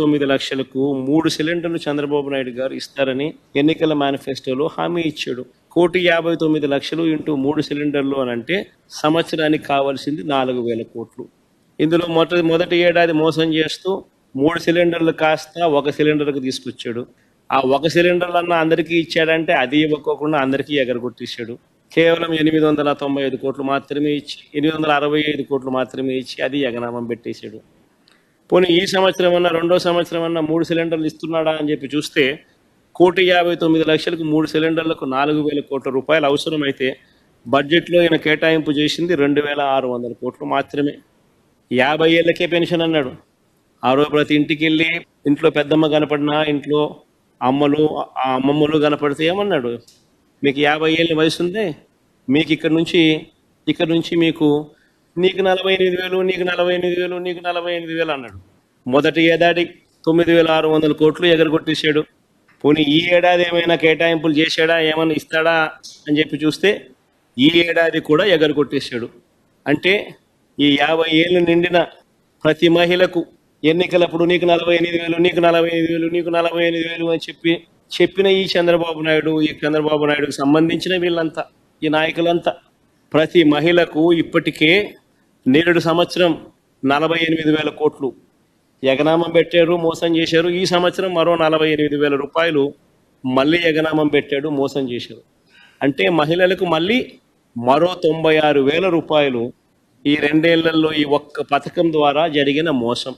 తొమ్మిది లక్షలకు మూడు సిలిండర్లు చంద్రబాబు నాయుడు గారు ఇస్తారని ఎన్నికల మేనిఫెస్టోలో హామీ ఇచ్చాడు. కోటి యాభై తొమ్మిది లక్షలు ఇంటూ మూడు సిలిండర్లు అని అంటే సంవత్సరానికి కావాల్సింది నాలుగు వేల కోట్లు. ఇందులో మొదటి మొదటి ఏడాది మోసం చేస్తూ మూడు సిలిండర్లు కాస్త ఒక సిలిండర్కి తీసుకొచ్చాడు. ఆ ఒక సిలిండర్లు అన్న అందరికీ ఇచ్చాడంటే అది ఇవ్వకోకుండా అందరికీ ఎగరగొట్టేశాడు. కేవలం ఎనిమిది వందల తొంభై ఐదు కోట్లు మాత్రమే ఇచ్చి ఎనిమిది వందల అరవై ఐదు కోట్లు మాత్రమే ఇచ్చి అది ఎగనామం పెట్టేశాడు. పోనీ ఈ సంవత్సరం అన్నా రెండో సంవత్సరం అన్నా మూడు సిలిండర్లు ఇస్తున్నాడా అని చెప్పి చూస్తే కోటి యాభై తొమ్మిది లక్షలకు మూడు సిలిండర్లకు నాలుగు వేల కోట్ల రూపాయలు అవసరమైతే బడ్జెట్లో ఈయన కేటాయింపు చేసింది రెండు వేల ఆరు వందల కోట్లు మాత్రమే. యాభై ఏళ్ళకే పెన్షన్ అన్నాడు. ఆ రోజు ప్రతి ఇంటికి వెళ్ళి ఇంట్లో పెద్దమ్మ కనపడినా ఇంట్లో అమ్మలు ఆ అమ్మమ్మలు కనపడితే ఏమన్నాడు? మీకు యాభై ఏళ్ళ వయసు ఉంది మీకు ఇక్కడ నుంచి ఇక్కడ నుంచి మీకు నీకు నలభై ఎనిమిది వేలు నీకు నలభై ఎనిమిది వేలు నీకు నలభై ఎనిమిది వేలు అన్నాడు. మొదటి ఏడాది తొమ్మిది వేల ఆరు వందల కోట్లు ఎగరగొట్టేశాడు. పోనీ ఈ ఏడాది ఏమైనా కేటాయింపులు చేశాడా ఏమైనా ఇస్తాడా అని చెప్పి చూస్తే ఈ ఏడాది కూడా ఎగరగొట్టేశాడు. అంటే ఈ యాభై ఏళ్ళు నిండిన ప్రతి మహిళకు ఎన్నికలప్పుడు నీకు నలభై ఎనిమిది వేలు నీకు నలభై ఎనిమిది వేలు నీకు నలభై ఎనిమిది వేలు అని చెప్పి చెప్పిన ఈ చంద్రబాబు నాయుడు ఈ చంద్రబాబు నాయుడుకు సంబంధించిన వీళ్ళంతా ఈ నాయకులంతా ప్రతి మహిళకు ఇప్పటికే నేడు సంవత్సరం నలభై ఎనిమిది వేల కోట్లు. ఎగనామం పెట్టారు మోసం చేశారు. ఈ సంవత్సరం మరో నలభై ఎనిమిది వేల రూపాయలు మళ్ళీ ఎగనామం పెట్టాడు మోసం చేశారు. అంటే మహిళలకు మళ్ళీ మరో తొంభై ఆరు వేల రూపాయలు ఈ రెండేళ్ళలో ఈ ఒక్క పథకం ద్వారా జరిగిన మోసం.